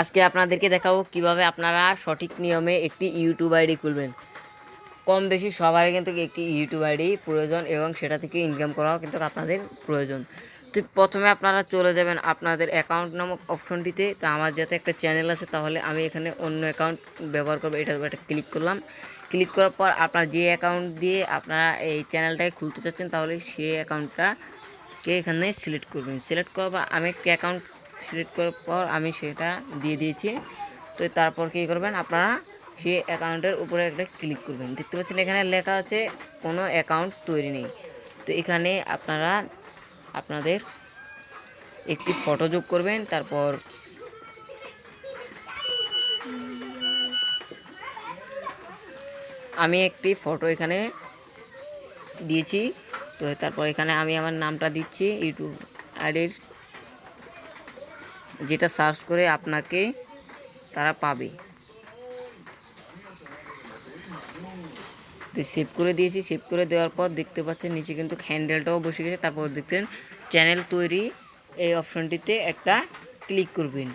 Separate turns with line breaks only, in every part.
আজকে আপনাদেরকে দেখাবো কীভাবে আপনারা সঠিক নিয়মে একটি ইউটিউব আইডি খুলবেন। কম বেশি সবারই কিন্তু একটি ইউটিউব আইডি প্রয়োজন এবং সেটা থেকে ইনকাম করাও কিন্তু আপনাদের প্রয়োজন। তো প্রথমে আপনারা চলে যাবেন আপনাদের অ্যাকাউন্ট নামক অপশনটিতে তো আমার যাতে একটা চ্যানেল আছে, তাহলে আমি এখানে অন্য অ্যাকাউন্ট ব্যবহার করব। এটা এটা ক্লিক করলাম। ক্লিক করার পর আপনার যে অ্যাকাউন্ট দিয়ে আপনারা এই চ্যানেলটাকে খুলতে চাচ্ছেন, তাহলে সেই অ্যাকাউন্টটাকে এখানে সিলেক্ট করবেন। সিলেক্ট করার পর আমি একটি অ্যাকাউন্ট সিলেক্ট করার পর আমি সেটা দিয়ে দিয়েছি। তো তারপর কী করবেন, আপনারা সেই অ্যাকাউন্টের উপরে একটা ক্লিক করবেন। দেখতে পাচ্ছেন এখানে লেখা আছে, কোনো অ্যাকাউন্ট তৈরি নেই। তো এখানে আপনারা আপনাদের একটি ফটো যোগ করবেন, তারপর আমি একটি ফটো এখানে দিয়েছি। তো তারপর এখানে আমি আমার নামটা দিচ্ছি, ইউটিউব আইডির যেটা সার্চ করে আপনাকে তারা পাবে। তো সেভ করে দিয়েছি সেভ করে দেওয়ার পর দেখতে পাচ্ছেন নিচে কিন্তু হ্যান্ডেলটাও বসে গেছে। তারপর দেখতেন চ্যানেল তৈরি, এই অপশনটিতে একটা ক্লিক করবেন।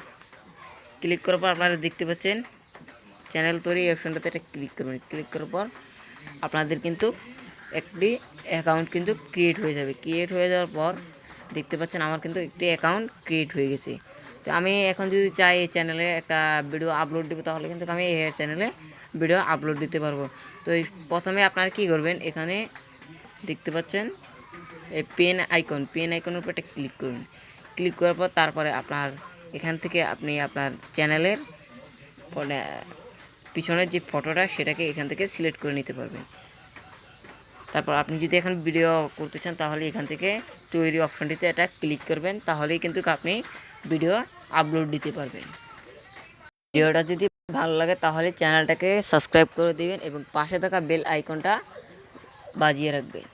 ক্লিক করার পর আপনারা দেখতে পাচ্ছেন চ্যানেল তৈরি, এই অপশনটাতে একটা ক্লিক করবেন। ক্লিক করার পর আপনাদের কিন্তু একটি অ্যাকাউন্ট কিন্তু ক্রিয়েট হয়ে যাবে। ক্রিয়েট হয়ে যাওয়ার পর দেখতে পাচ্ছেন আমার কিন্তু একটি অ্যাকাউন্ট ক্রিয়েট হয়ে গেছে। তো আমি এখন যদি চাই এই চ্যানেলে একটা ভিডিও আপলোড দেবো, তাহলে কিন্তু আমি এই চ্যানেলে ভিডিও আপলোড দিতে পারব। তো এই প্রথমে আপনারা কী করবেন, এখানে দেখতে পাচ্ছেন এই পেন আইকন পেন আইকনের উপর একটা ক্লিক করুন। ক্লিক করার পর তারপরে আপনার এখান থেকে আপনি আপনার চ্যানেলের পিছনের যে ফটোটা সেটাকে এখান থেকে সিলেক্ট করে নিতে পারবেন। তারপর আপনি যদি এখন ভিডিও করতে চান, তাহলে এখান থেকে তৈরি অপশনটিতে এটা ক্লিক করবেন। তাহলেই কিন্তু আপনি ভিডিও আপলোড দিতে পারবেন। ভিডিওটা যদি ভালো লাগে তাহলে চ্যানেলটাকে সাবস্ক্রাইব করে দিবেন এবং পাশে থাকা বেল আইকনটা বাজিয়ে রাখবেন।